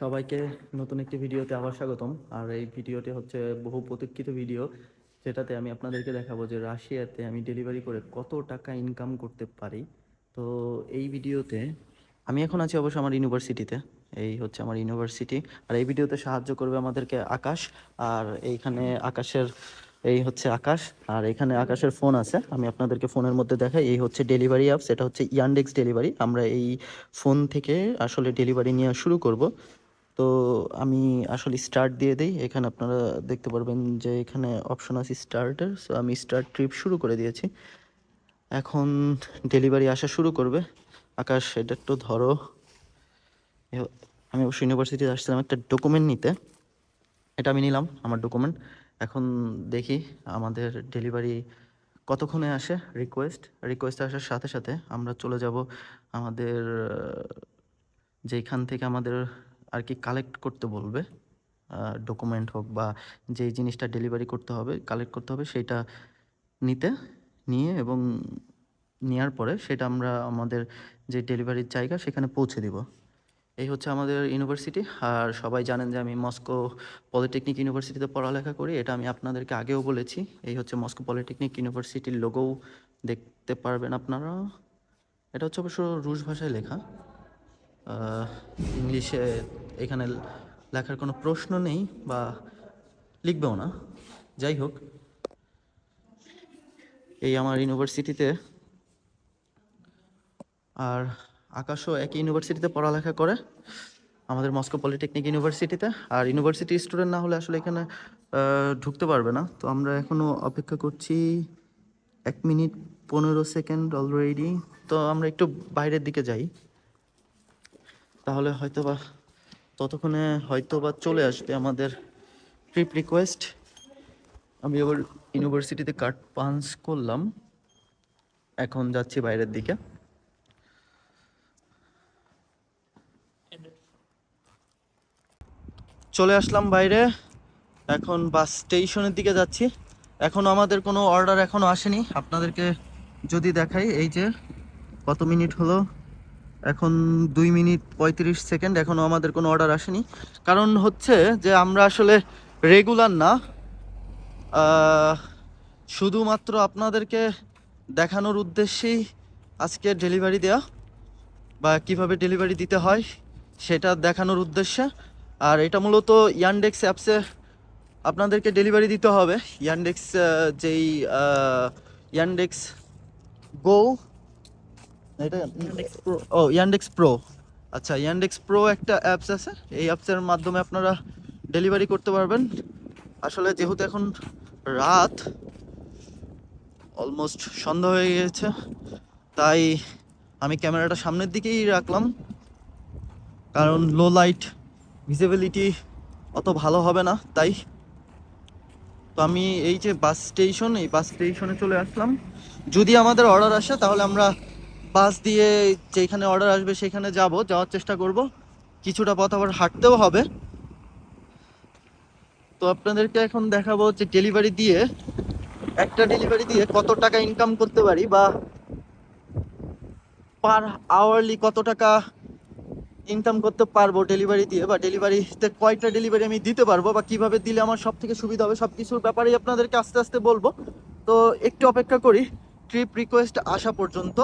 সবাইকে নতুন একটি ভিডিওতে আবার স্বাগতম। আর এই ভিডিওটি হচ্ছে বহু প্রতীক্ষিত ভিডিও, যেটাতে আমি আপনাদেরকে দেখাবো যে রাশিয়াতে আমি ডেলিভারি করে কত টাকা ইনকাম করতে পারি। তো এই ভিডিওতে আমি এখন আছি অবশ্য আমার ইউনিভার্সিটিতে, এই হচ্ছে আমার ইউনিভার্সিটি। আর এই ভিডিওতে সাহায্য করবে আমাদেরকে আকাশ, আর এইখানে আকাশের, এই হচ্ছে আকাশ, আর এখানে আকাশের ফোন আছে, আমি আপনাদেরকে ফোনের মধ্যে দেখাই। এই হচ্ছে ডেলিভারি অ্যাপস এটা হচ্ছে ইয়ান্ডেক্স ডেলিভারি। আমরা এই ফোন থেকে আসলে ডেলিভারি নেওয়া শুরু করব। তো আমি আসলে স্টার্ট দিয়ে দিই। এখানে আপনারা দেখতে পারবেন যে এখানে অপশন আছে স্টার্টের সো আমি স্টার্ট ট্রিপ শুরু করে দিয়েছি। এখন ডেলিভারি আসা শুরু করবে। আকাশ এটা একটু ধরো। আমি অবশ্য ইউনিভার্সিটিতে আসছিলাম একটা ডকুমেন্ট নিতে। এটা আমি নিলাম আমার ডকুমেন্ট এখন দেখি আমাদের ডেলিভারি কতক্ষণে আসে রিকোয়েস্ট রিকোয়েস্ট আসার সাথে সাথে আমরা চলে যাব আমাদের আহ, যেইখান থেকে আমাদের আর কি কালেক্ট করতে বলবে ডকুমেন্ট হোক বা যেই জিনিসটা ডেলিভারি করতে হবে কালেক্ট করতে হবে সেইটা নিতে, নিয়ে এবং নেওয়ার পরে সেটা আমরা আমাদের যে ডেলিভারির জায়গা সেখানে পৌঁছে দিব। এই হচ্ছে আমাদের ইউনিভার্সিটি আর সবাই জানেন যে আমি মস্কো পলিটেকনিক ইউনিভার্সিটিতে পড়ালেখা করি, এটা আমি আপনাদেরকে আগেও বলেছি। এই হচ্ছে মস্কো পলিটেকনিক ইউনিভার্সিটির লোগোও দেখতে পারবেন আপনারা। এটা হচ্ছে অবশ্য রুশ ভাষায় লেখা ইংলিশে এখানে লেখার কোনো প্রশ্ন নেই বা লিখবেও না। যাই হোক, এই আমার ইউনিভার্সিটিতে আর আকাশও একই ইউনিভার্সিটিতে পড়ালেখা করে, আমাদের মস্কো পলিটেকনিক ইউনিভার্সিটিতে। আর ইউনিভার্সিটি স্টুডেন্ট না হলে আসলে এখানে ঢুকতে পারবে না। তো আমরা এখনও অপেক্ষা করছি এক মিনিট পনেরো সেকেন্ড অলরেডি তো আমরা একটু বাইরের দিকে যাই। তাহলে হয়তো বা ততক্ষণে হয়তো বা চলে আসবে আমাদের ট্রিপ রিকোয়েস্ট আমি আবার ইউনিভার্সিটিতে কার্ড পাঞ্চ করলাম। এখন যাচ্ছি বাইরের দিকে। চলে আসলাম বাইরে। এখন বাস স্টেশনের দিকে যাচ্ছি। এখনও আমাদের কোনো অর্ডার এখনও আসেনি। আপনাদেরকে যদি দেখাই, এই যে কত মিনিট হলো? এখন দুই মিনিট পঁয়ত্রিশ সেকেন্ড, এখনও আমাদের কোনো অর্ডার আসেনি। কারণ হচ্ছে যে আমরা আসলে রেগুলার না। শুধুমাত্র আপনাদেরকে দেখানোর উদ্দেশ্যেই আজকে ডেলিভারি দেওয়া বা কীভাবে ডেলিভারি দিতে হয় সেটা দেখানোর উদ্দেশ্যে। আর এটা মূলত ইয়ান্ডেক্স অ্যাপসে আপনাদেরকে ডেলিভারি দিতে হবে। ইয়ান্ডেক্স যেই ইয়ান্ডেক্স গো এটা ও ইয়ান্ডেক্স প্রো আচ্ছা ইয়ান্ডেক্স প্রো একটা অ্যাপস আছে। এই অ্যাপসের মাধ্যমে আপনারা ডেলিভারি করতে পারবেন। আসলে যেহেতু এখন রাত অলমোস্ট সন্ধ্যা হয়ে গিয়েছে তাই আমি ক্যামেরাটা সামনের দিকেই রাখলাম। কারণ লো লাইট ভিজিবিলিটি অত ভালো হবে না তাই তো আমি এই যে বাস স্টেশন এই বাস স্টেশনে চলে আসলাম। যদি আমাদের অর্ডার আসে তাহলে আমরা বাস দিয়ে যেখানে অর্ডার আসবে সেখানে যাব, যাওয়ার চেষ্টা করব। কিছুটা পথ আবার হাঁটতেও হবে। তো আপনাদেরকে এখন দেখাবো যে ডেলিভারি দিয়ে, একটা ডেলিভারি দিয়ে কত টাকা ইনকাম করতে পারি বা পার আওয়ারলি কত টাকা ইনকাম করতে পারব ডেলিভারি দিয়ে বা ডেলিভারিতে কয়টা ডেলিভারি আমি দিতে পারব বা কীভাবে দিলে আমার সব থেকে সুবিধা হবে সব কিছুর ব্যাপারেই আপনাদেরকে আস্তে আস্তে বলব। তো একটু অপেক্ষা করি ট্রিপ রিকোয়েস্ট আসা পর্যন্ত।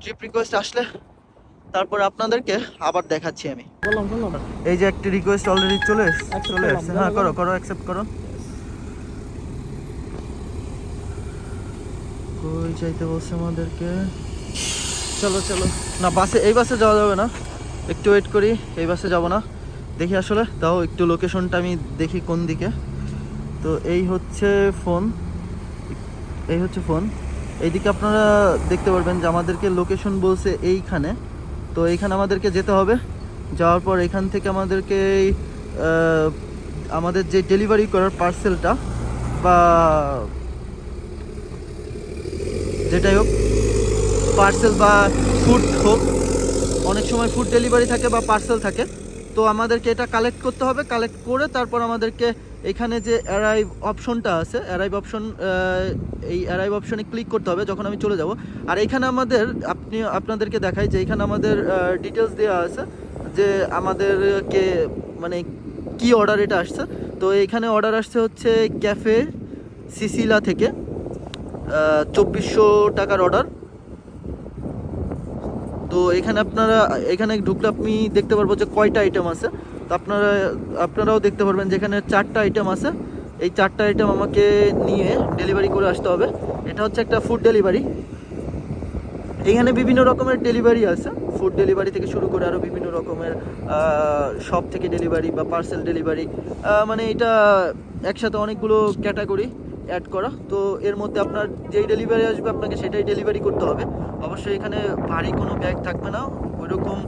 ট্রিপ রিকোয়েস্ট আসলে তারপর আপনাদেরকে আবার দেখাচ্ছি আমি। এই যে একটা রিকোয়েস্ট অলরেডি চলে চলে এসছে। হ্যাঁ করো করো অ্যাকসেপ্ট করো। কই যাইতে বলছে আমাদেরকে? চলো চলো। না বাসে এই বাসে যাওয়া যাবে না। একটু ওয়েট করি এই বাসে যাব না। দেখি আসলে তাও একটু লোকেশনটা আমি দেখি কোন দিকে। তো এই হচ্ছে ফোন এই হচ্ছে ফোন এইদিকে আপনারা দেখতে পারবেন যে আমাদেরকে লোকেশন বলছে এইখানে। তো এইখানে আমাদেরকে যেতে হবে। যাওয়ার পর এখান থেকে আমাদেরকে আমাদের যে ডেলিভারি করার পার্সেলটা বা যেটাই হোক পার্সেল বা ফুড হোক, অনেক সময় ফুড ডেলিভারি থাকে বা পার্সেল থাকে। তো আমাদেরকে এটা কালেক্ট করতে হবে। কালেক্ট করে তারপর আমাদেরকে এখানে যে অ্যারাইভ অপশনটা আছে অ্যারাইভ অপশন এই অ্যারাইভ অপশনে ক্লিক করতে হবে যখন আমি চলে যাব। আর এখানে আমাদের, আপনি, আপনাদেরকে দেখাই যে এখানে আমাদের ডিটেলস দেওয়া আছে যে আমাদেরকে মানে কি অর্ডার এটা আসছে। তো এখানে অর্ডার আসছে হচ্ছে ক্যাফে সিসিলা থেকে চব্বিশশো টাকার অর্ডার তো এখানে আপনারা, এখানে ঢুকলে আপনি দেখতে পারব যে কয়টা আইটেম আছে। আপনারা, আপনারাও দেখতে পারবেন যেখানে চারটা আইটেম আছে। এই চারটা আইটেম আমাকে নিয়ে ডেলিভারি করে আসতে হবে। এটা হচ্ছে একটা ফুড ডেলিভারি এখানে বিভিন্ন রকমের ডেলিভারি আছে। ফুড ডেলিভারি থেকে শুরু করে আরও বিভিন্ন রকমের শপ থেকে ডেলিভারি বা পার্সেল ডেলিভারি মানে এটা একসাথে অনেকগুলো ক্যাটাগরি অ্যাড করা। তো এর মধ্যে আপনার যেই ডেলিভারি আসবে আপনাকে সেটাই ডেলিভারি করতে হবে। অবশ্যই এখানে ভারী কোনো ব্যাগ থাকবে না। ওইরকম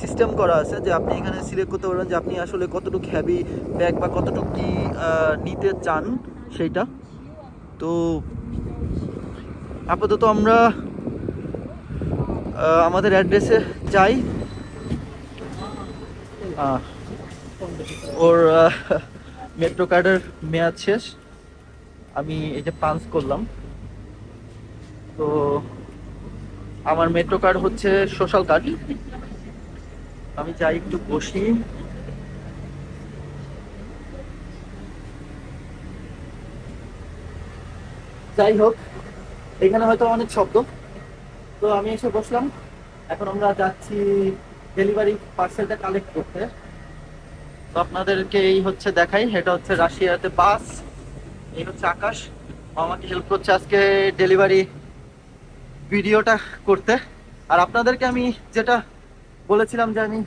সিস্টেম করা আছে যে আপনি এখানে সিলেক্ট করতে পারবেন যে আপনি আসলে কতটুকু হ্যাভি ব্যাগ বা কতটুকু কি নিতে চান সেইটা। তো আপাতত আমরা আমাদের অ্যাড্রেসে যাই। ওর মেট্রো কার্ডের মেয়াদ শেষ। আমি এই যে পাঞ্চ করলাম। তো আমার মেট্রো কার্ড হচ্ছে সোশ্যাল কার্ড আমি যাই একটু বসি। যাই হোক, এখানে হয়তো অনেক শব্দ। তো আমি এসে বসলাম। এখন আমরা যাচ্ছি ডেলিভারি পার্সেলটা কালেক্ট করতে। তো আপনাদেরকে এই হচ্ছে দেখাই, এটা হচ্ছে রাশিয়াতে বাস, এই হচ্ছে আকাশ। আমাকে হেল্প করছে আজকে ডেলিভারি ভিডিওটা করতে। আর আপনাদেরকে আমি যেটা বলেছিলাম যে আমি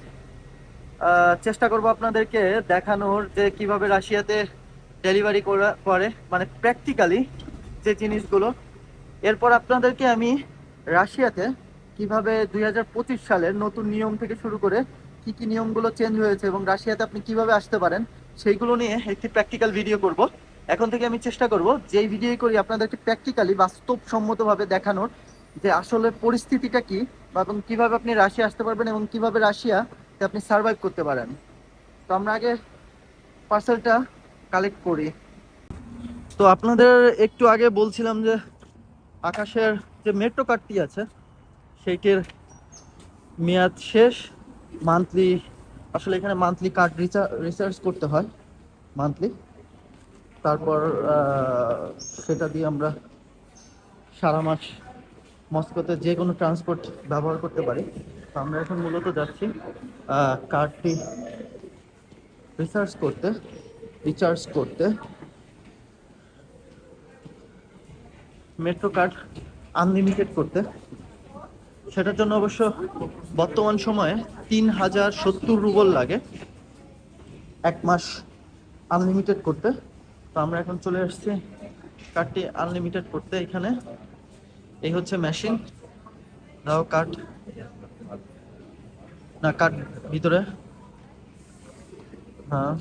চেষ্টা করব আপনাদেরকে দেখানোর যে কীভাবে রাশিয়াতে ডেলিভারি করা, করে মানে প্র্যাকটিক্যালি যে জিনিসগুলো। এরপর আপনাদেরকে আমি রাশিয়াতে কীভাবে দুই হাজার পঁচিশ সালের নতুন নিয়ম থেকে শুরু করে কি কি নিয়মগুলো চেঞ্জ হয়েছে এবং রাশিয়াতে আপনি কীভাবে আসতে পারেন, সেইগুলো নিয়ে একটি প্র্যাকটিক্যাল ভিডিও করব। এখন থেকে আমি চেষ্টা করব যেই ভিডিও করি আপনাদেরকে প্র্যাকটিক্যালি বাস্তবসম্মতভাবে দেখানোর যে আসলে পরিস্থিতিটা কি এবং কীভাবে আপনি রাশিয়া আসতে পারবেন এবং কীভাবে রাশিয়াতে আপনি সার্ভাইভ করতে পারেন। তো আমরা আগে পার্সেলটা কালেক্ট করি। তো আপনাদের একটু আগে বলছিলাম যে আকাশের যে মেট্রো কার্ডটি আছে, সেইটির মেয়াদ শেষ। মান্থলি আসলে এখানে মান্থলি কার্ড রিচার্জ করতে হয় মান্থলি তারপর সেটা দিয়ে আমরা সারা মাস মস্কোতে যে কোনো ট্রান্সপোর্ট ব্যবহার করতে পারি। তো আমরা এখন মূলত যাচ্ছি কার্ডটি রিচার্জ করতে রিচার্জ করতে। মেট্রো কার্ড আনলিমিটেড করতে। সেটার জন্য অবশ্য বর্তমান সময়ে তিন হাজার সত্তর রুবল লাগে এক মাস আনলিমিটেড করতে। তো আমরা এখন চলে আসছি কার্ডটি আনলিমিটেড করতে এখানে। এই হচ্ছে মেশিন দাও কার্ড না কার্ড ভিতরে। হ্যাঁ।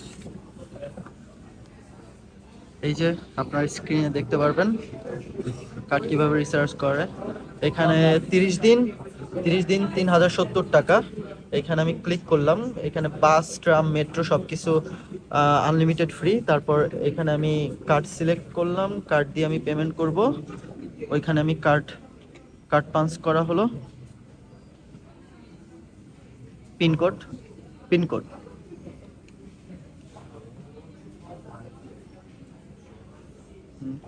এই যে আপনার স্ক্রিনে দেখতে পারবেন কার্ড কীভাবে রিসার্চ করে। এখানে তিরিশ দিন তিরিশ দিন তিন হাজার সত্তর টাকা। এখানে আমি ক্লিক করলাম, এখানে বাস ট্রাম মেট্রো সব কিছু আনলিমিটেড ফ্রি তারপর এখানে আমি কার্ড সিলেক্ট করলাম কার্ড দিয়ে আমি পেমেন্ট করব। ওইখানে আমি কার্ড কার্ড পাঞ্চ করা হলো। পিনকোড পিনকোড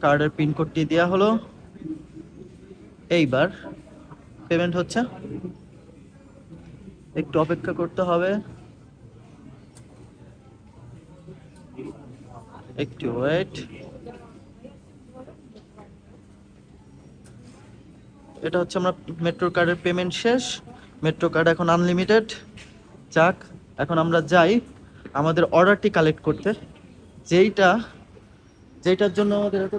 কার্ডের পিনকোডটি দেওয়া হলো। এইবার পেমেন্ট হচ্ছে। একটু অপেক্ষা করতে হবে। একটু ওয়েট এটা হচ্ছে আমরা মেট্রো কার্ডের পেমেন্ট শেষ। মেট্রো কার্ড এখন আনলিমিটেড যাক, এখন আমরা যাই আমাদের অর্ডারটি কালেক্ট করতে। যেইটা যেটার জন্য আমাদের এত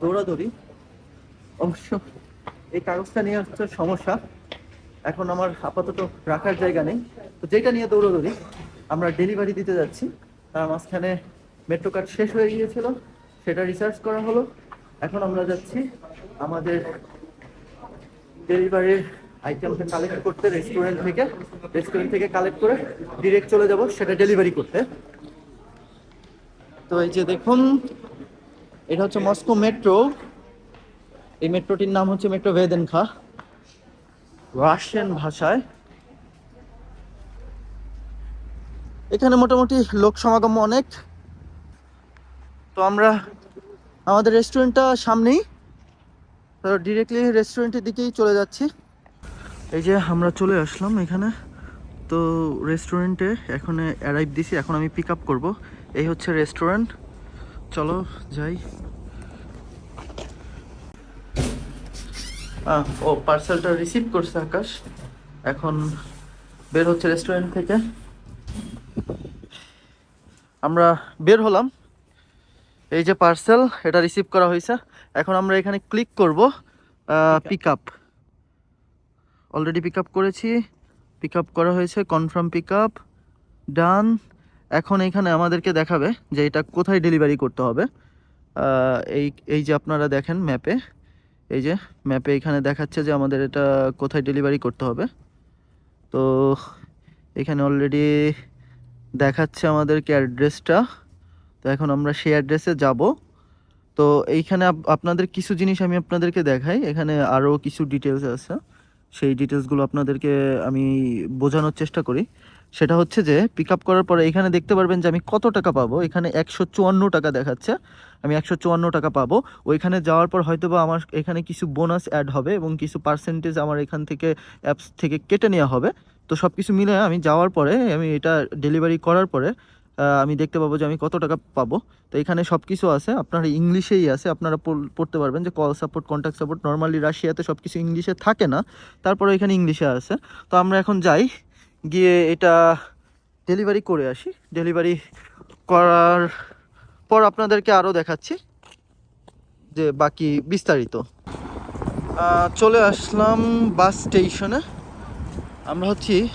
দৌড়াদৌড়ি। অবশ্য এই কাগজটা নিয়ে হচ্ছে সমস্যা। এখন আমার আপাতত রাখার জায়গা নেই। তো যেটা নিয়ে দৌড়াদৌড়ি, আমরা ডেলিভারি দিতে যাচ্ছি। তার মাঝখানে মেট্রো কার্ড শেষ হয়ে গিয়েছিল। সেটা রিসার্চ করা হলো। এখন আমরা যাচ্ছি আমাদের ডেলিভারির আইটেমটা কালেক্ট করতে রেস্টুরেন্ট থেকে রেস্টুরেন্ট থেকে কালেক্ট করে ডিরেক্ট চলে যাব, সেটা ডেলিভারি করতে। তো এই যে দেখুন, এটা হচ্ছে মস্কো মেট্রো এই মেট্রোটির নাম হচ্ছে মেট্রো ভেদেনখা রাশিয়ান ভাষায়। এখানে মোটামুটি লোক সমাগম অনেক। তো আমরা, আমাদের রেস্টুরেন্টটা সামনেই। তো ডিরেক্টলি রেস্টুরেন্টের দিকেই চলে যাচ্ছি। এই যে আমরা চলে আসলাম এখানে। তো রেস্টুরেন্টে এখন অ্যারাইভ দিছি, এখন আমি পিক আপ করব। এই হচ্ছে রেস্টুরেন্ট চলো, যাই। ও পার্সেলটা রিসিভ করছে আকাশ। এখন বের হচ্ছে রেস্টুরেন্ট থেকে। আমরা বের হলাম। এই যে পার্সেল এটা রিসিভ করা হয়েছে। এখন আমরা এখানে ক্লিক করব pick up already pick up করেছি। পিক আপ করা হয়েছে কনফার্ম পিক আপ ডান এখন এখানে আমাদেরকে দেখাবে যে এটা কোথায় ডেলিভারি করতে হবে। এই এই যে আপনারা দেখেন ম্যাপে এই যে ম্যাপে এখানে দেখাচ্ছে যে আমাদের এটা কোথায় ডেলিভারি করতে হবে। তো এখানে অলরেডি দেখাচ্ছে আমাদেরকে অ্যাড্রেসটা তো এখন আমরা সেই অ্যাড্রেসে যাব। তো এইখানে আপ- আপনাদের কিছু জিনিস আমি আপনাদেরকে দেখাই। এখানে আরও কিছু ডিটেলস আছে। সেই ডিটেলসগুলো আপনাদেরকে আমি বোঝানোর চেষ্টা করি। সেটা হচ্ছে যে পিক আপ করার পরে এখানে দেখতে পারবেন যে আমি কত টাকা পাবো। এখানে একশো চুয়ান্ন টাকা দেখাচ্ছে। আমি একশো চুয়ান্ন টাকা পাবো। ওইখানে যাওয়ার পর হয়তো বা আমার এখানে কিছু বোনাস অ্যাড হবে এবং কিছু পার্সেন্টেজ আমার এখান থেকে অ্যাপস থেকে কেটে নেওয়া হবে। তো সব কিছু মিলে আমি যাওয়ার পরে আমি এটা ডেলিভারি করার পরে আমি দেখতে পাবো যে আমি কত টাকা পাবো। তো এখানে সব কিছু আছে, আপনার ইংলিশেই আছে, আপনারা পড়- পড়তে পারবেন যে call support contact support normally রাশিয়াতে সব কিছু ইংলিশে থাকে না তারপরে এখানে ইংলিশে আছে। তো আমরা এখন যাই, গিয়ে এটা ডেলিভারি করে আসি। ডেলিভারি করার পর আপনাদেরকে আরও দেখাচ্ছি যে বাকি বিস্তারিত। চলে আসলাম বাস স্টেশনে। আমরা হচ্ছি,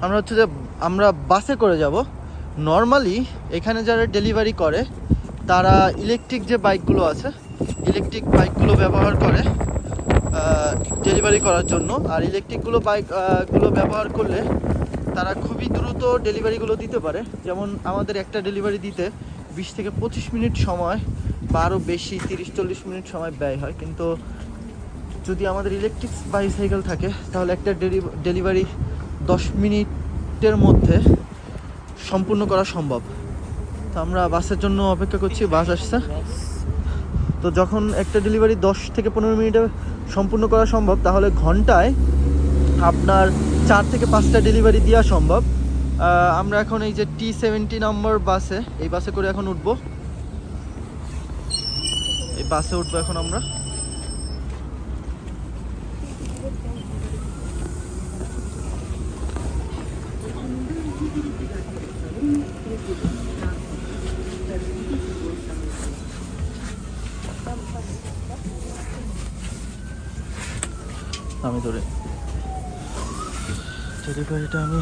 আমরা হচ্ছে যে, আমরা বাসে করে যাব। নর্মালি এখানে যারা ডেলিভারি করে, তারা ইলেকট্রিক যে বাইকগুলো আছে ইলেকট্রিক বাইকগুলো ব্যবহার করে ডেলিভারি করার জন্য। আর ইলেকট্রিকগুলো বাইকগুলো ব্যবহার করলে তারা খুবই দ্রুত ডেলিভারিগুলো দিতে পারে। যেমন আমাদের একটা ডেলিভারি দিতে বিশ থেকে পঁচিশ মিনিট সময় বা আরও বেশি, তিরিশ, চল্লিশ মিনিট সময় ব্যয় হয়। কিন্তু যদি আমাদের ইলেকট্রিক বাইসাইকেল থাকে, তাহলে একটা ডেলিভারি দশ মিনিটের মধ্যে সম্পূর্ণ করা সম্ভব। তো আমরা বাসের জন্য অপেক্ষা করছি, বাস আসছে। তো যখন একটা ডেলিভারি দশ থেকে পনেরো মিনিটে সম্পূর্ণ করা সম্ভব, তাহলে ঘন্টায় আপনার চার থেকে পাঁচটা ডেলিভারি দেওয়া সম্ভব। আমরা এখন এই যে টি সেভেন্টি নম্বর বাসে, এই বাসে করে এখন উঠবো। এই বাসে উঠবো এখন আমরা। আমি ধরে। আমি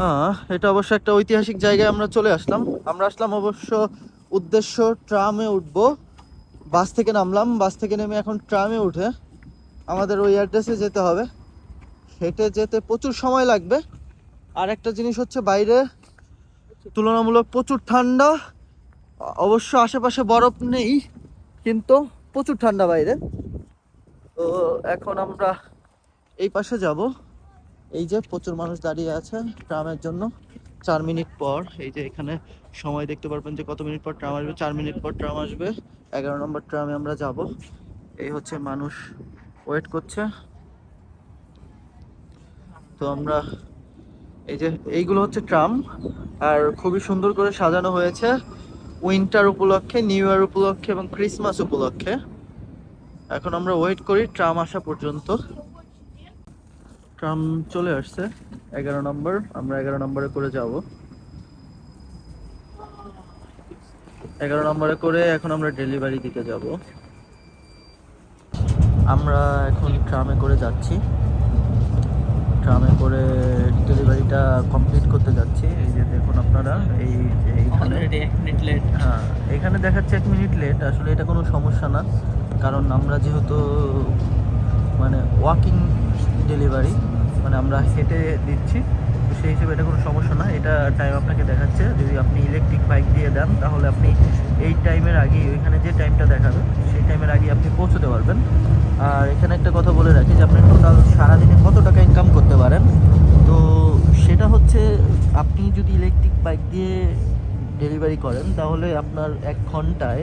হ্যাঁ এটা অবশ্য একটা ঐতিহাসিক জায়গায় আমরা চলে আসলাম। আমরা আসলাম অবশ্য উদ্দেশ্য ট্রামে উঠবো। বাস থেকে নামলাম। বাস থেকে নেমে এখন ট্রামে উঠে আমাদের ওই অ্যাড্রেসে যেতে হবে। হেঁটে যেতে প্রচুর সময় লাগবে। আর একটা জিনিস হচ্ছে বাইরে তুলনামূলক প্রচুর ঠান্ডা। অবশ্য আশেপাশে বরফ নেই, কিন্তু প্রচুর ঠান্ডা বাইরে। তো এখন আমরা এই পাশে যাব। এই যে প্রচুর মানুষ দাঁড়িয়ে আছে ট্রামের জন্য। চার মিনিট পর, এই যে এখানে সময় দেখতে পারবেন যে কত মিনিট পর ট্রাম আসবে। চার মিনিট পর ট্রাম আসবে। এগারো নম্বর ট্রামে আমরা যাব। এই হচ্ছে মানুষ ওয়েট করছে। তো আমরা এই যে এইগুলো হচ্ছে ট্রাম। আর খুবই সুন্দর করে সাজানো হয়েছে উইন্টার উপলক্ষে, নিউ ইয়ার উপলক্ষে এবং ক্রিসমাস উপলক্ষে। এখন আমরা ওয়েট করি, ট্রাম আসা পর্যন্ত। ট্রাম চলে আসছে, এগারো নম্বর, আমরা এগারো নম্বরে করে যাব। এগারো নম্বরে করে এখন আমরা ডেলিভারি দিতে যাব। আমরা এখন ট্রামে করে যাচ্ছি। ট্রামে করে ডেলিভারিটা কমপ্লিট করতে যাচ্ছি, এই যে আপনারা এই হ্যাঁ এখানে দেখাচ্ছে এক মিনিট লেট আসলে এটা কোনো সমস্যা না কারণ আমরা যেহেতু মানে ওয়াকিং ডেলিভারি মানে আমরা হেঁটে দিচ্ছি তো সেই হিসেবে এটা কোনো সমস্যা না এটা টাইম আপনাকে দেখাচ্ছে যদি আপনি ইলেকট্রিক বাইক দিয়ে দেন তাহলে আপনি এই টাইমের আগে ওইখানে যে টাইমটা দেখাবে সেই টাইমের আগে আপনি পৌঁছতে পারবেন। আর এখানে একটা কথা বলে রাখি যে আপনি টোটাল সারাদিনে কত টাকা ইনকাম করতে পারেন? তো সেটা হচ্ছে আপনি যদি ইলেকট্রিক বাইক দিয়ে ডেলিভারি করেন তাহলে আপনার এক ঘন্টায়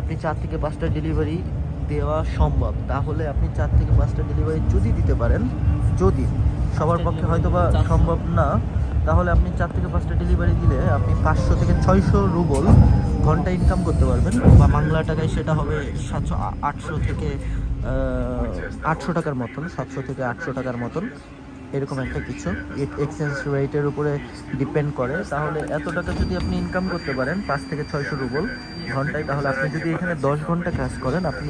আপনি চার থেকে পাঁচটা ডেলিভারি দেওয়া সম্ভব। তাহলে আপনি চার থেকে পাঁচটা ডেলিভারি যদি দিতে পারেন যদি সবার পক্ষে হয়তো বা সম্ভব না তাহলে আপনি চার থেকে পাঁচটা ডেলিভারি দিলে আপনি পাঁচশো থেকে ছয়শো রুবল ঘণ্টা ইনকাম করতে পারবেন। বা বাংলা টাকায় সেটা হবে সাতশো আটশো থেকে আটশো টাকার মতন সাতশো থেকে আটশো টাকার মতন। এরকম একটা কিছু এক্সচেঞ্জ রেটের উপরে ডিপেন্ড করে। তাহলে এত টাকা যদি আপনি ইনকাম করতে পারেন, পাঁচ থেকে ছয়শো রুবল ঘন্টায়, তাহলে আপনি যদি এখানে দশ ঘণ্টা কাজ করেন, আপনি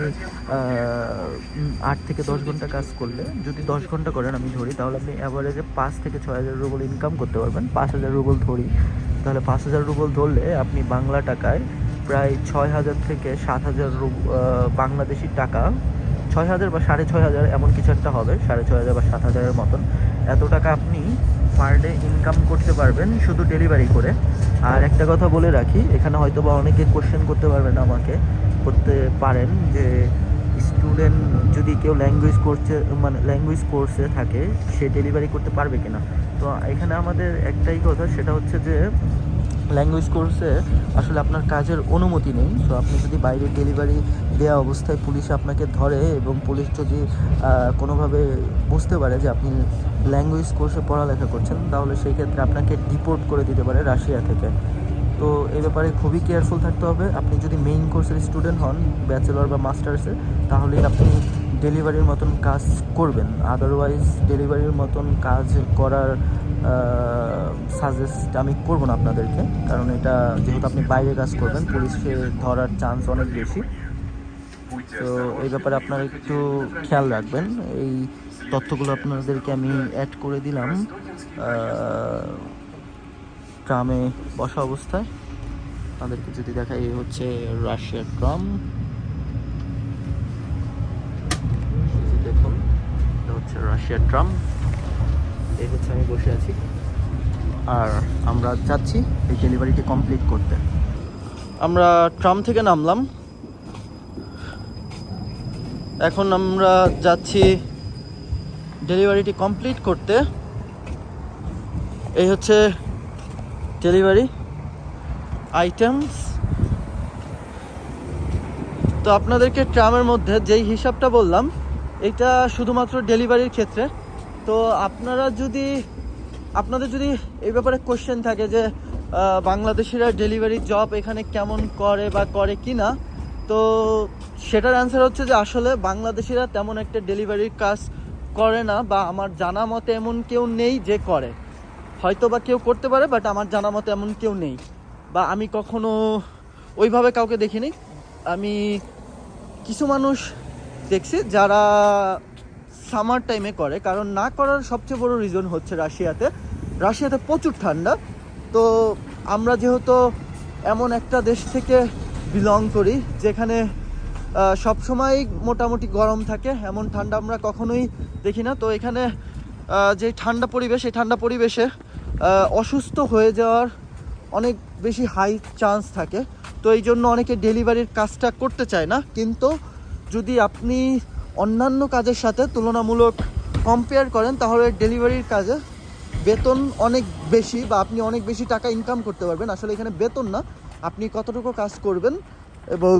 আট থেকে দশ ঘণ্টা কাজ করলে, যদি দশ ঘণ্টা করেন আমি ধরি, তাহলে আপনি অ্যাভারেজে পাঁচ থেকে ছয় হাজার রুবল ইনকাম করতে পারবেন। পাঁচ হাজার রুবল ধরি, তাহলে পাঁচ হাজার রুবল ধরলে আপনি বাংলা টাকায় প্রায় ছয় হাজার থেকে সাত হাজার বাংলাদেশি টাকা ছয় হাজার বা সাড়ে ছয় হাজার এমন কিছু একটা হবে, সাড়ে ছয় হাজার বা সাত হাজারের মতন। এত টাকা আপনি পার ডে ইনকাম করতে পারবেন শুধু ডেলিভারি করে। আর একটা কথা বলে রাখি, এখানে হয়তো বা অনেকে কোশ্চেন করতে পারবেন আমাকে, করতে পারেন যে স্টুডেন্ট যদি কেউ ল্যাঙ্গুয়েজ কোর্সে মানে ল্যাঙ্গুয়েজ কোর্সে থাকে, সে ডেলিভারি করতে পারবে কিনা? তো এখানে আমাদের একটাই কথা, সেটা হচ্ছে যে ল্যাঙ্গুয়েজ কোর্সে আসলে আপনার কাজের অনুমতি নেই। তো আপনি যদি বাইরে ডেলিভারি দেওয়া অবস্থায় পুলিশ আপনাকে ধরে এবং পুলিশ যদি কোনোভাবে বুঝতে পারে যে আপনি ল্যাঙ্গুয়েজ কোর্সে পড়ালেখা করছেন, তাহলে সেই ক্ষেত্রে আপনাকে ডিপোর্ট করে দিতে পারে রাশিয়া থেকে। তো এ ব্যাপারে খুবই কেয়ারফুল থাকতে হবে। আপনি যদি মেইন কোর্সের স্টুডেন্ট হন ব্যাচেলর বা মাস্টার্সে তাহলে আপনি ডেলিভারির মতন কাজ করবেন। আদারওয়াইজ ডেলিভারির মতন কাজ করার সাজেস্ট আমি করব না আপনাদেরকে, কারণ এটা যেহেতু আপনি বাইরে কাজ করবেন পুলিশকে ধরার চান্স অনেক বেশি। তো এই ব্যাপারে আপনারা একটু খেয়াল রাখবেন। এই তথ্যগুলো আপনাদেরকে আমি অ্যাড করে দিলাম ট্রামে বসা অবস্থায়। আপনাদেরকে যদি দেখাই, এই হচ্ছে রাশিয়ার ট্রাম। দেখুন, এটা হচ্ছে রাশিয়ার ট্রাম। এই হচ্ছে আমি বসে আছি। আর আমরা যাচ্ছি এই ডেলিভারিটি কমপ্লিট করতে। আমরা ট্রাম থেকে নামলাম। এখন আমরা যাচ্ছি ডেলিভারিটি কমপ্লিট করতে। এই হচ্ছে ডেলিভারি আইটেমস। তো আপনাদেরকে ট্রামের মধ্যে যেই হিসাবটা বললাম এটা শুধুমাত্র ডেলিভারির ক্ষেত্রে। তো আপনারা যদি, আপনাদের যদি এই ব্যাপারে কোশ্চেন থাকে যে বাংলাদেশিরা ডেলিভারি জব এখানে কেমন করে বা করে কি না তো সেটার অ্যান্সার হচ্ছে যে আসলে বাংলাদেশিরা তেমন একটা ডেলিভারির কাজ করে না বা আমার জানা মতে এমন কেউ নেই যে করে। হয়তো বা কেউ করতে পারে বাট আমার জানা মতে এমন কেউ নেই। বা আমি কখনো ওইভাবে কাউকে দেখিনি। আমি কিছু মানুষ দেখছি যারা সামার টাইমে করে, কারণ না করার সবচেয়ে বড় রিজন হচ্ছে রাশিয়াতে। রাশিয়াতে প্রচুর ঠান্ডা। তো আমরা যেহেতু এমন একটা দেশ থেকে বিলং করি, যেখানে সবসময় মোটামুটি গরম থাকে, এমন ঠান্ডা আমরা কখনোই দেখি না। তো এখানে যে ঠান্ডা পরিবেশ, এই ঠান্ডা পরিবেশে অসুস্থ হয়ে যাওয়ার অনেক বেশি হাই চান্স থাকে। তো এই জন্য অনেকে ডেলিভারির কাজটা করতে চায় না। কিন্তু যদি আপনি অন্যান্য কাজের সাথে তুলনামূলক কম্পেয়ার করেন, তাহলে ডেলিভারির কাজে বেতন অনেক বেশি বা আপনি অনেক বেশি টাকা ইনকাম করতে পারবেন। আসলে এখানে বেতন না, আপনি কতটুকু কাজ করবেন এবং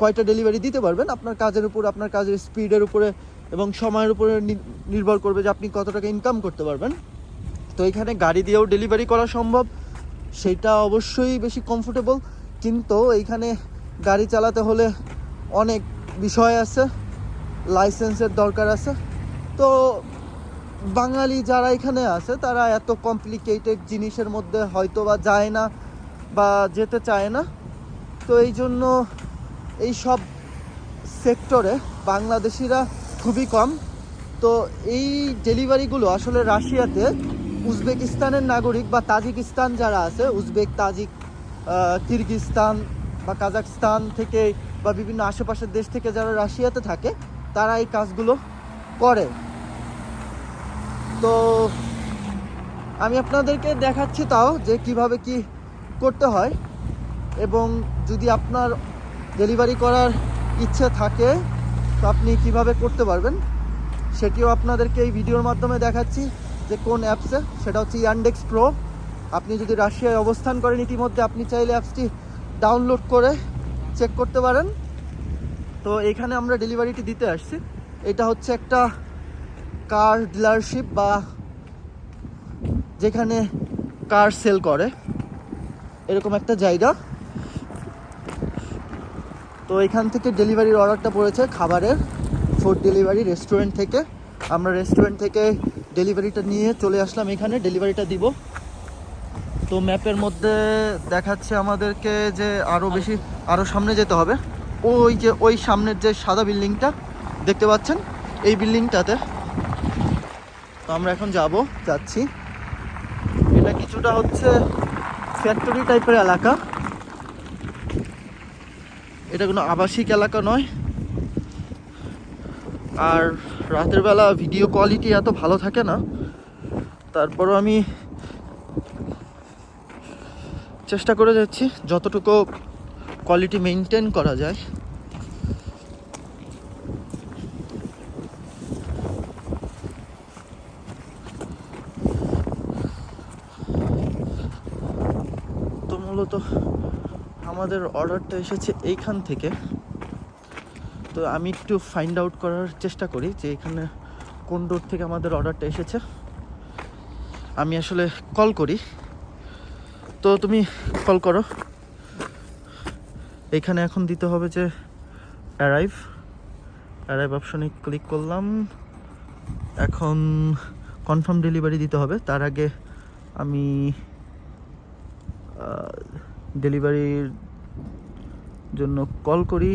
কয়টা ডেলিভারি দিতে পারবেন, আপনার কাজের উপর, আপনার কাজের স্পিডের উপরে এবং সময়ের উপরে নির্ভর করবে যে আপনি কত টাকা ইনকাম করতে পারবেন। তো এখানে গাড়ি দিয়েও ডেলিভারি করা সম্ভব, সেটা অবশ্যই বেশি কমফোর্টেবল কিন্তু এইখানে গাড়ি চালাতে হলে অনেক বিষয় আছে। লাইসেন্সের দরকার আছে। তো বাঙালি যারা এখানে আছে, তারা এত কমপ্লিকেটেড জিনিসের মধ্যে হয়তো বা যায় না বা যেতে চায় না। তো এই জন্য এই সব সেক্টরে বাংলাদেশিরা খুবই কম। তো এই ডেলিভারিগুলো আসলে রাশিয়াতে উজবেকিস্তানের নাগরিক বা তাজিকিস্তান যারা আছে, উজবেক, তাজিক কিরগিস্তান বা কাজাকস্তান থেকে বা বিভিন্ন আশেপাশের দেশ থেকে যারা রাশিয়াতে থাকে তারা এই কাজগুলো করে। তো আমি আপনাদেরকে দেখাচ্ছি তাও যে কীভাবে কি করতে হয়। এবং যদি আপনার ডেলিভারি করার ইচ্ছে থাকে, তো আপনি কীভাবে করতে পারবেন, সেটিও আপনাদেরকে এই ভিডিওর মাধ্যমে দেখাচ্ছি যে কোন অ্যাপসে। সেটা হচ্ছে ইয়ান্ডেক্স প্রো আপনি যদি রাশিয়ায় অবস্থান করেন, ইতিমধ্যে আপনি চাইলে অ্যাপসটি ডাউনলোড করে চেক করতে পারেন। তো এখানে আমরা ডেলিভারিটি দিতে আসছি। এটা হচ্ছে একটা কার ডিলারশিপ বা যেখানে কার সেল করে। এরকম একটা জায়গা। তো এখান থেকে ডেলিভারির অর্ডারটা পড়েছে খাবারের। ফুড ডেলিভারি রেস্টুরেন্ট থেকে। আমরা রেস্টুরেন্ট থেকে ডেলিভারিটা নিয়ে চলে আসলাম এখানে। ডেলিভারিটা দিব। তো ম্যাপের মধ্যে দেখাচ্ছে আমাদেরকে যে আরও বেশি আরও সামনে যেতে হবে। ওই যে, ওই সামনের যে সাদা বিল্ডিংটা দেখতে পাচ্ছেন? এই বিল্ডিংটাতে। তো আমরা এখন যাব, যাচ্ছি। এটা কিছুটা হচ্ছে ফ্যাক্টরি টাইপের এলাকা। এটা কোনো আবাসিক এলাকা নয়। আর রাতের বেলা ভিডিও কোয়ালিটি এত ভালো থাকে না। তারপরও আমি চেষ্টা করে যাচ্ছি, যতটুকু কোয়ালিটি মেনটেন করা যায়। তো মূলত আমাদের অর্ডারটা এসেছে এইখান থেকে। তো আমি একটু ফাইন্ড আউট করার চেষ্টা করি যে এখানে কোন রোড থেকে আমাদের অর্ডারটা এসেছে। আমি আসলে কল করি। তো তুমি কল করো। এইখানে এখন দিতে হবে যে অ্যারাইভ অ্যারাইভ অপশনে ক্লিক করলাম। এখন কনফার্ম ডেলিভারি দিতে হবে। তার আগে আমি ডেলিভারির জন্য কল করি।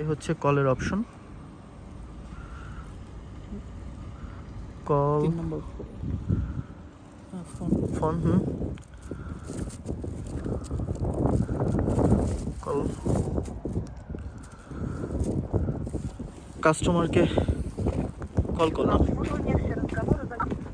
এই হচ্ছে কলের অপশন কল ফোন হুম। কল কাস্টমারকে কল করলাম Обслуживание все разговоры записываются.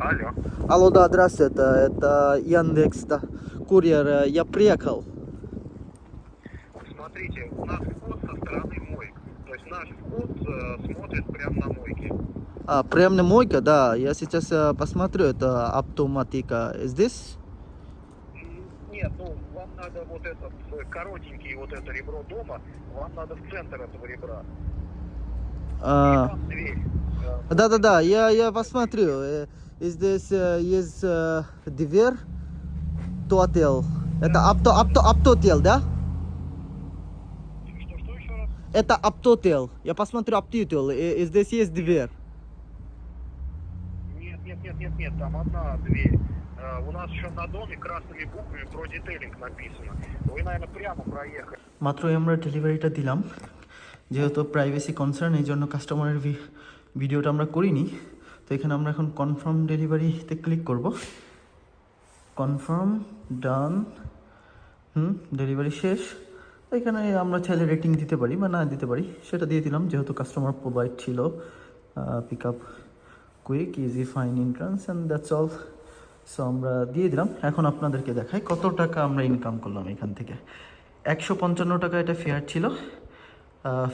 Алло. Алло, да, здравствуйте, это, это Яндекс, да, курьер, э, я приехал. Смотрите, у нас вход со стороны мойк. То есть наш вход э, смотрит прямо на мойки. А, прям на мойка, да, я сейчас э, посмотрю, это автоматика. Здесь? Нет, ну вам надо вот этот э, коротенький вот это ребро дома, вам надо в центр этого ребра. А, Да-да-да, я, я посмотрю. Здесь есть дверь, туател. Это апто, апто, да? Что, что еще раз? Это аптотел. Я посмотрю аптотел. Э, э, Здесь есть дверь. Нет, нет, нет, нет, нет, там одна дверь. Э, У нас еще на доме красными буквами про детейлинг написано. Вы, наверное, прямо проехали. মাত্রই আমরা ডেলিভারিটা দিলাম যেহেতু প্রাইভেসি কনসার্ন এই জন্য কাস্টমারের ভিডিওটা আমরা করিনি তো এখানে আমরা এখন কনফার্ম ডেলিভারিতে ক্লিক করব কনফার্ম ডান হুম ডেলিভারি শেষ তো এখানে আমরা চাইলে রেটিং দিতে পারি বা না দিতে পারি, সেটা দিয়ে দিলাম। যেহেতু কাস্টমার প্রোভাইড ছিল pick up quick easy fine entrance and that's all so আমরা দিয়ে দিলাম। এখন আপনাদেরকে দেখাই কত টাকা আমরা ইনকাম করলাম এখান থেকে। একশো পঞ্চান্ন টাকা এটা ফেয়ার ছিল।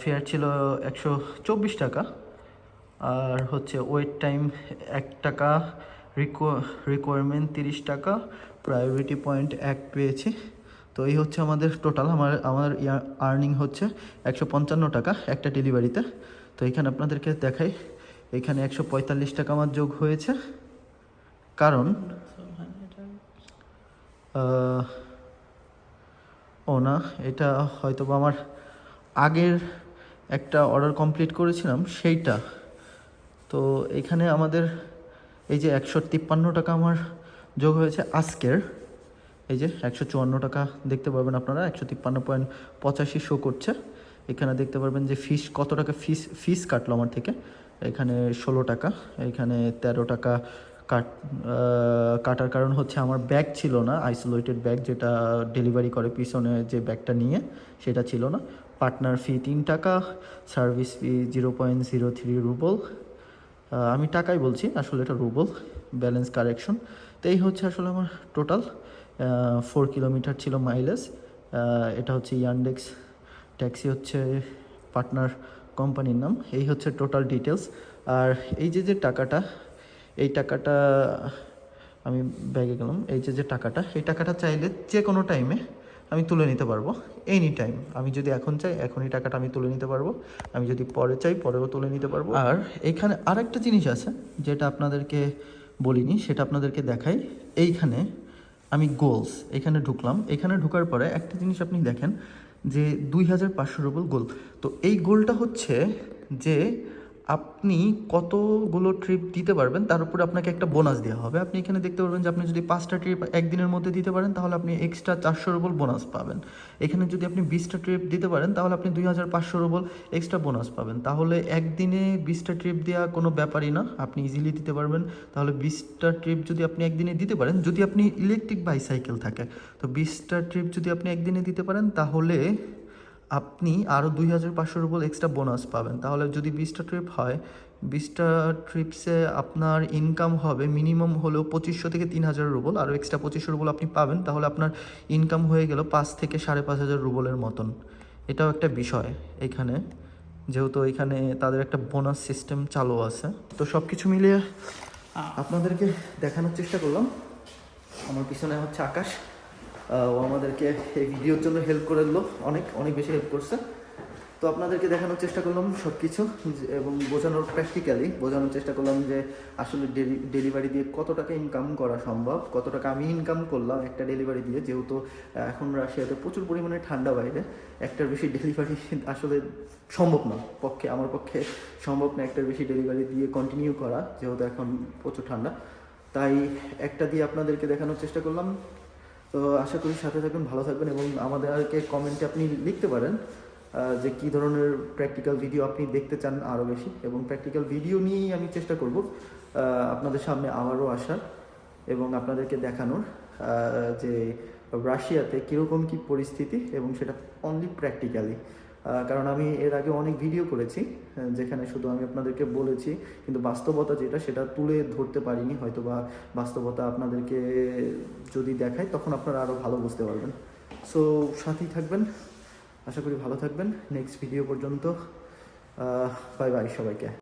ফেয়ার ছিল একশো চব্বিশ টাকা। আর হচ্ছে ওয়েট টাইম এক টাকা রিকোয়ারমেন্ট তিরিশ টাকা প্রায়োরিটি পয়েন্ট এক পেয়েছি। তো এই হচ্ছে আমাদের টোটাল আমার আমার আর্নিং হচ্ছে একশো পঞ্চান্ন টাকা একটা ডেলিভারিতে তো। এখানে আপনাদেরকে দেখাই, এখানে একশো পঁয়তাল্লিশ টাকা আমার যোগ হয়েছে। কারণ ও না, এটা হয়তো আমার আগের একটা অর্ডার কমপ্লিট করেছিলাম, সেইটা। তো এখানে আমাদের এই যে একশো তিপ্পান্ন টাকা আমার যোগ হয়েছে আজকের। এই যে একশো চুয়ান্ন টাকা দেখতে পারবেন আপনারা, একশো তিপ্পান্ন পয়েন্ট পঁচাশি শো করছে। এখানে দেখতে পারবেন যে ফিস কত টাকা ফিস ফিস কাটলো আমার থেকে? এখানে ষোলো টাকা, এখানে তেরো টাকা কাট কাটার কারণ হচ্ছে আমার ব্যাগ ছিল না আইসোলেটেড ব্যাগ যেটা ডেলিভারি করে পিছনে যে ব্যাগটা নিয়ে, সেটা ছিল না। পার্টনার ফি তিন টাকা service fee zero point zero three rouble আমি টাকাই বলছি, আসলে এটা রুবল ব্যালেন্স কারেকশন তো এই হচ্ছে আসলে আমার টোটাল ফোর কিলোমিটার ছিল মাইলেজ এটা হচ্ছে ইয়ান্ডেক্স ট্যাক্সি হচ্ছে পার্টনার কোম্পানির নাম। এই হচ্ছে টোটাল ডিটেলস আর এই যে যে টাকাটা, এই টাকাটা আমি ব্যাগে গেলাম। এই যে যে টাকাটা, এই টাকাটা চাইলে যে কোনো টাইমে আমি তুলে নিতে পারব। এনি টাইম আমি যদি এখন চাই এখনই টাকাটা আমি তুলে নিতে পারব। আমি যদি পরে চাই, পরেও তুলে নিতে পারব। আর এইখানে আরেকটা জিনিস আছে, যেটা আপনাদেরকে বলিনি, সেটা আপনাদেরকে দেখাই। এইখানে আমি গোলস এখানে ঢুকলাম। এখানে ঢুকার পরে একটা জিনিস আপনি দেখেন যে দুই হাজার পাঁচশো রুবল গোল তো এই গোলটা হচ্ছে যে আপনি কতগুলো ট্রিপ দিতে পারবেন, তার উপরে আপনাকে একটা বোনাস দেওয়া হবে। আপনি এখানে দেখতে পারবেন যে আপনি যদি পাঁচটা ট্রিপ একদিনের মধ্যে দিতে পারেন, তাহলে আপনি এক্সট্রা চারশো রুবল বোনাস পাবেন। এখানে যদি আপনি বিশটা ট্রিপ দিতে পারেন, তাহলে আপনি দুই হাজার পাঁচশো রুবল এক্সট্রা বোনাস পাবেন। তাহলে একদিনে বিশটা ট্রিপ দেওয়া কোনো ব্যাপারই না, আপনি ইজিলি দিতে পারবেন। তাহলে বিশটা ট্রিপ যদি আপনি একদিনে দিতে পারেন, যদি আপনি ইলেকট্রিক বাইসাইকেল থাকে, তো বিশটা ট্রিপ যদি আপনি একদিনে দিতে পারেন, তাহলে আপনি আরও দুই হাজার পাঁচশো রুবল এক্সট্রা বোনাস পাবেন। তাহলে যদি বিশটা ট্রিপ হয়, বিশটা ট্রিপসে আপনার ইনকাম হবে মিনিমাম হলেও পঁচিশশো থেকে তিন হাজার রুবল আরও এক্সট্রা পঁচিশশো রুবল আপনি পাবেন, তাহলে আপনার ইনকাম হয়ে গেল পাঁচ থেকে সাড়ে পাঁচ হাজার রুবলের মতন। এটাও একটা বিষয় এখানে, যেহেতু এখানে তাদের একটা বোনাস সিস্টেম চালু আছে। তো সব কিছু মিলিয়ে আপনাদেরকে দেখানোর চেষ্টা করলাম। আমার পিছনে হচ্ছে আকাশ। ও আমাদেরকে এই ভিডিওর জন্য হেল্প করে দিল, অনেক অনেক বেশি হেল্প করছে। তো আপনাদেরকে দেখানোর চেষ্টা করলাম সব কিছু এবং বোঝানোর প্র্যাকটিক্যালি বোঝানোর চেষ্টা করলাম যে, আসলে ডেলিভারি দিয়ে কত টাকা ইনকাম করা সম্ভব, কত টাকা আমি ইনকাম করলাম একটা ডেলিভারি দিয়ে, যেহেতু এখন রাশিয়াতে প্রচুর পরিমাণে ঠান্ডা বাইরে, একটার বেশি ডেলিভারি আসলে সম্ভব না, পক্ষে, আমার পক্ষে সম্ভব না একটার বেশি ডেলিভারি দিয়ে কন্টিনিউ করা, যেহেতু এখন প্রচুর ঠান্ডা। তাই একটা দিয়ে আপনাদেরকে দেখানোর চেষ্টা করলাম তো আশা করি সাথে থাকবেন, ভালো থাকবেন এবং আমাদেরকে কমেন্টে আপনি লিখতে পারেন যে কি ধরনের প্র্যাকটিক্যাল ভিডিও আপনি দেখতে চান আরও বেশি এবং প্র্যাকটিক্যাল ভিডিও নিয়েই আমি চেষ্টা করব আপনাদের সামনে আবারও আসার এবং আপনাদেরকে দেখানোর যে রাশিয়াতে কীরকম কী পরিস্থিতি এবং সেটা অনলি প্র্যাকটিক্যালি কারণ আমি এর আগে অনেক ভিডিও করেছি যেখানে শুধু আমি আপনাদেরকে বলেছি, কিন্তু বাস্তবতা যেটা, সেটা তুলে ধরতে পারিনি হয়তো বা বাস্তবতা আপনাদেরকে যদি দেখায়, তখন আপনারা আরও ভালো বুঝতে পারবেন। সো সাথেই থাকবেন, আশা করি ভালো থাকবেন। নেক্সট ভিডিও পর্যন্ত বাই বাই সবাইকে।